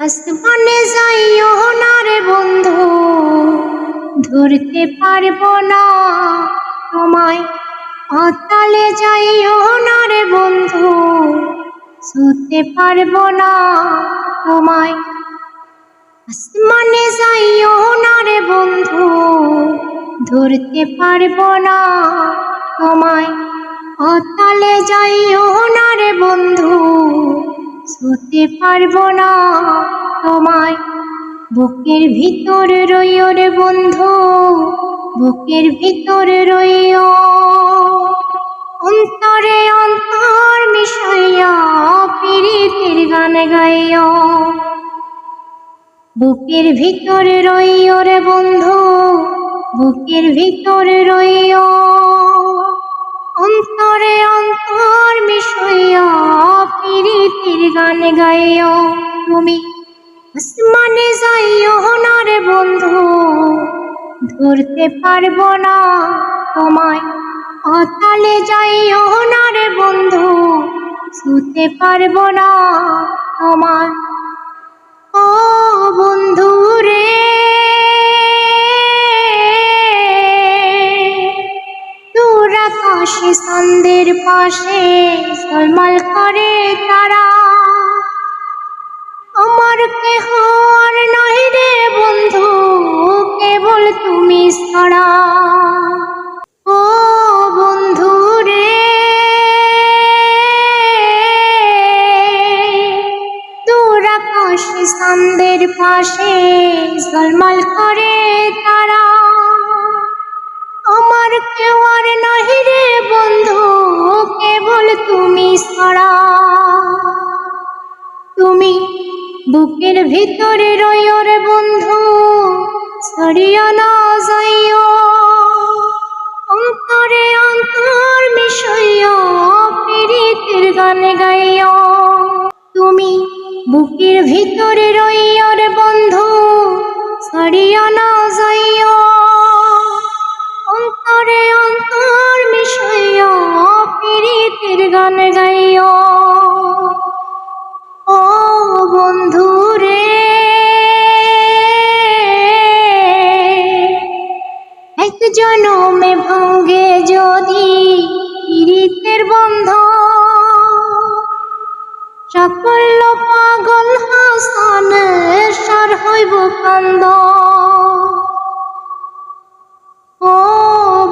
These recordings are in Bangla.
আসমানে যাইও না রে বন্ধু, ধরতে পারব না। তোমায় অতালে যাইও না রে বন্ধু শুতে পারব না। তোমায় আসমানে যাইও না রে বন্ধু, ধরতে পারব না। তোমায় অতালে যাইও না রে বন্ধু। শুতে পারব না তোমায়। বুকের ভিতর রইও রে বন্ধু, বুকের ভিতর রইও। অন্তরে অন্তর মিশাইয়া পিরিতের গান গাইও। বুকের ভিতর রইও রে বন্ধু, বুকের ভিতর রইও। অন্তরে অন্তর গাইও তুমি। আসমানে যাইও না বন্ধু। ধরতে পারব না তোমায়। অতালে যাইও না বন্ধু। শুতে পারব না তোমায়। ও বন্ধু রে। দূর আকাশে সন্দের পাশে সলমল করে তারা। আমার কেহ আর নয় রে বন্ধু, কেবল তুমি ছাড়া। ও বন্ধু রে, দূর আকাশে সন্দের পাশে সলমল করে তারা। আমার কেউ আর নাহি রে বন্ধু, কেবল তুমি ছাড়া। তুমি বুকের ভিতরে রইও বন্ধু ছড়িয়া না যাইও। অন্তরে অন্তর পীড়িতের গান গাইও। তুমি বুকের ভিতরে রইও বন্ধু ছড়িয়া না যাইও। অন্তর জনমে ভাঙ্গে যদি পীড়িতের বন্ধ। সাফল্য পাগল হাসান সার হইব কান্দ। ও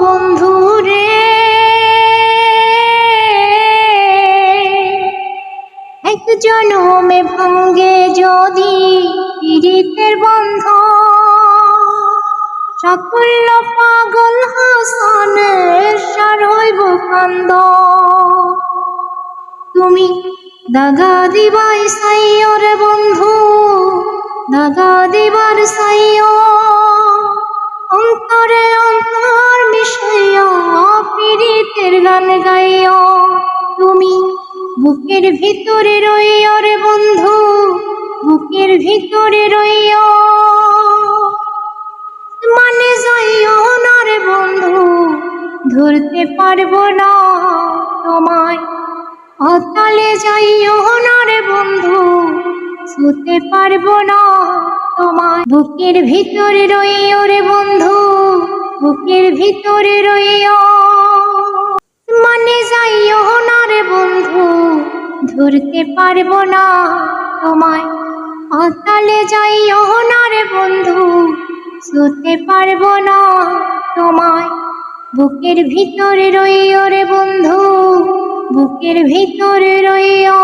বন্ধু রে এক জনমে ভাঙ্গে যদি পীড়িতের বন্ধ। সকল পাগল হাসান সার হইব কান্দ। তুমি দাগা দিবাই সাইও রে বন্ধু, দাগা দিবার সাইও অন্তরে অন্তর মিশাইও পীড়িতের গান গাইও তুমি বুকের ভিতরে রইও রে বন্ধু, বুকের ভিতরে রইও বন্ধু, ধরতে পারব না তোমায়। অতালে যাইও না রে বন্ধু শুতে পারব না তোমায়। বুকের ভিতরে রইও রে বন্ধু, বুকের ভিতরে রইও। মানে যাইও না রে বন্ধু, ধরতে পারব না তোমায়। অতালে যাইও না রে বন্ধু শুতে পারব না তোমায় বুকের ভিতরে রইও রে বন্ধু বুকের ভিতরে রইও।